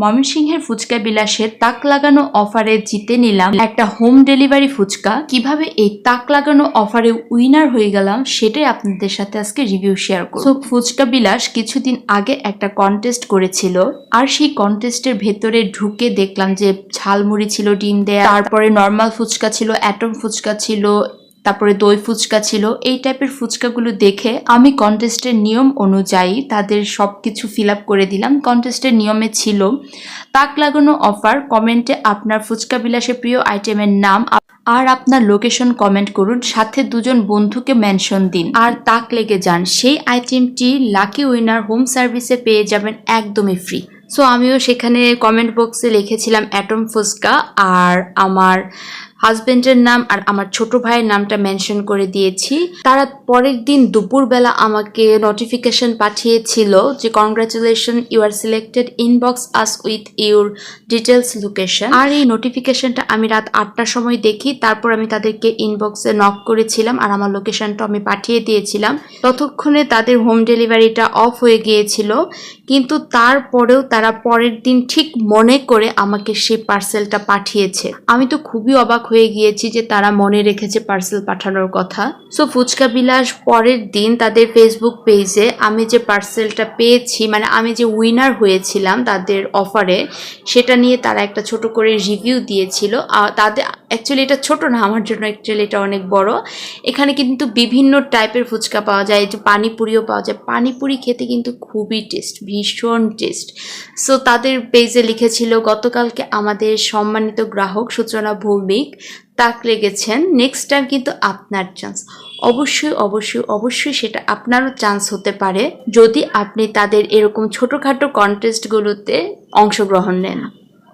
ময়মনসিংহের ফুচকা বিলাসের তাক লাগানো অফারে জিতে নিলাম একটা হোম ডেলিভারি ফুচকা। কীভাবে এই তাক লাগানো অফারে উইনার হয়ে গেলাম সেটাই আপনাদের সাথে আজকে রিভিউ শেয়ার করব। ফুচকা বিলাস কিছুদিন আগে একটা কন্টেস্ট করেছিল। আর সেই কন্টেস্টের ভেতরে ঢুকে দেখলাম যে ঝালমুড়ি ছিল, ডিম দেয়া, তারপরে নর্মাল ফুচকা ছিল অ্যাটম ফুচকা ছিল তারপরে দই ফুচকা ছিল, এই টাইপের ফুচকাগুলো দেখে আমি কন্টেস্টের নিয়ম অনুযায়ী তাদের সব কিছু ফিল আপ করে দিলাম। কন্টেস্টের নিয়মে ছিল, তাক লাগানো অফার কমেন্টে আপনার ফুচকা বিলাসের প্রিয় আইটেমের নাম আর আপনার লোকেশন কমেন্ট করুন, সাথে দুজন বন্ধুকে মেনশন দিন। আর তাক লেগে যান, সেই আইটেমটি লাকি উইনার হোম সার্ভিসে পেয়ে যাবেন একদমই ফ্রি সো আমিও সেখানে কমেন্ট বক্সে লিখেছিলাম অ্যাটম ফুচকা আর আমার হাজবেন্ডের নাম আর আমার ছোট ভাইয়ের নামটা মেনশন করে দিয়েছি। তারা পরের দিন দুপুরবেলা আমাকে নোটিফিকেশন পাঠিয়েছিল যে congratulation you are selected inbox us with your details location আর এই নোটিফিকেশনটা আমি রাত আটটার সময় দেখি, তারপর আমি তাদেরকে ইনবক্সে নক করেছিলাম আর আমার লোকেশনটা আমি পাঠিয়ে দিয়েছিলাম। ততক্ষণে তাদের হোম ডেলিভারিটা অফ হয়ে গিয়েছিল, কিন্তু তারপরেও তারা পরের দিন ঠিক মনে করে আমাকে সেই পার্সেলটা পাঠিয়েছে। আমি তো খুবই অবাক হয়ে গিয়েছি যে তারা মনে রেখেছে পার্সেল পাঠানোর কথা। সো ফুচকা বিলাস পরের দিন তাদের ফেসবুক পেজে আমি যে পার্সেলটা পেয়েছি মানে আমি যে উইনার হয়েছিলাম তাদের অফারে সেটা নিয়ে তারা একটা ছোট করে রিভিউ দিয়েছিল। তাদের অ্যাকচুয়ালি এটা ছোট না, আমার জন্য অ্যাকচুয়ালি এটা অনেক বড়। এখানে কিন্তু বিভিন্ন টাইপের ফুচকা পাওয়া যায় যে পানিপুরিও পাওয়া যায়। পানিপুরি খেতে কিন্তু খুবই টেস্ট ভীষণ টেস্ট সো তাদের পেজে লিখেছিল, গতকালকে আমাদের সম্মানিত গ্রাহক সূচনা ভৌমিক তাক লেগেছেন। নেক্সট টাইম কিন্তু আপনার চান্স অবশ্যই অবশ্যই অবশ্যই সেটা আপনারও চান্স হতে পারে, যদি আপনি তাদের এরকম ছোটোখাটো কন্টেস্টগুলোতে অংশগ্রহণ নেন।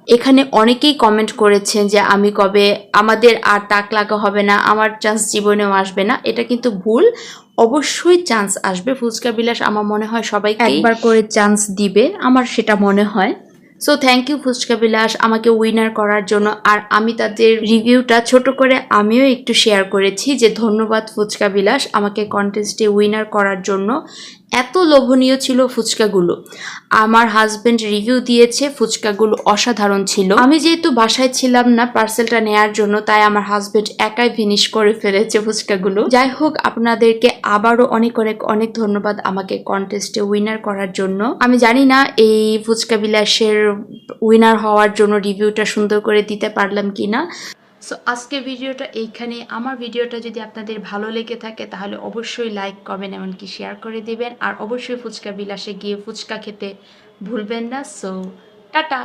এখানে অনেকেই কমেন্ট করেছেন যে আমি কবে আমাদের আর টাক লাগা হবে না আমার চান্স জীবনেও আসবে না। এটা কিন্তু ভুল। অবশ্যই চান্স আসবে। ফুচকা বিলাস আমার মনে হয় সবাইকে একবার করে চান্স দিবে আমার সেটা মনে হয়। সো থ্যাংক ইউ ফুচকা বিলাস আমাকে উইনার করার জন্য। আর আমি তাদের রিভিউটা ছোট করে আমিও একটু শেয়ার করেছি যে ধন্যবাদ ফুচকা বিলাস আমাকে কন্টেস্টে উইনার করার জন্য। এত লোভনীয় ছিল ফুচকাগুলো। আমার হাজব্যান্ড রিভিউ দিয়েছে, ফুচকাগুলো অসাধারণ ছিল। আমি যেহেতু বাসায় ছিলাম না পার্সেলটা নেয়ার জন্য, তাই আমার হাজবেন্ড একাই ফিনিশ করে ফেলেছে ফুচকাগুলো। যাই হোক, আপনাদেরকে আবারও অনেক অনেক অনেক ধন্যবাদ আমাকে কন্টেস্টে উইনার করার জন্য। আমি জানি না এই ফুচকা বিলাসের উইনার হওয়ার জন্য রিভিউটা সুন্দর করে দিতে পারলাম কি না সো আজকে ভিডিওটা এইখানে আমার ভিডিওটা যদি আপনাদের ভালো লেগে থাকে, তাহলে অবশ্যই লাইক কমেন্ট এমনকি শেয়ার করে দিবেন। আর অবশ্যই ফুচকা বিলাসে গিয়ে ফুচকা খেতে ভুলবেন না। So tata!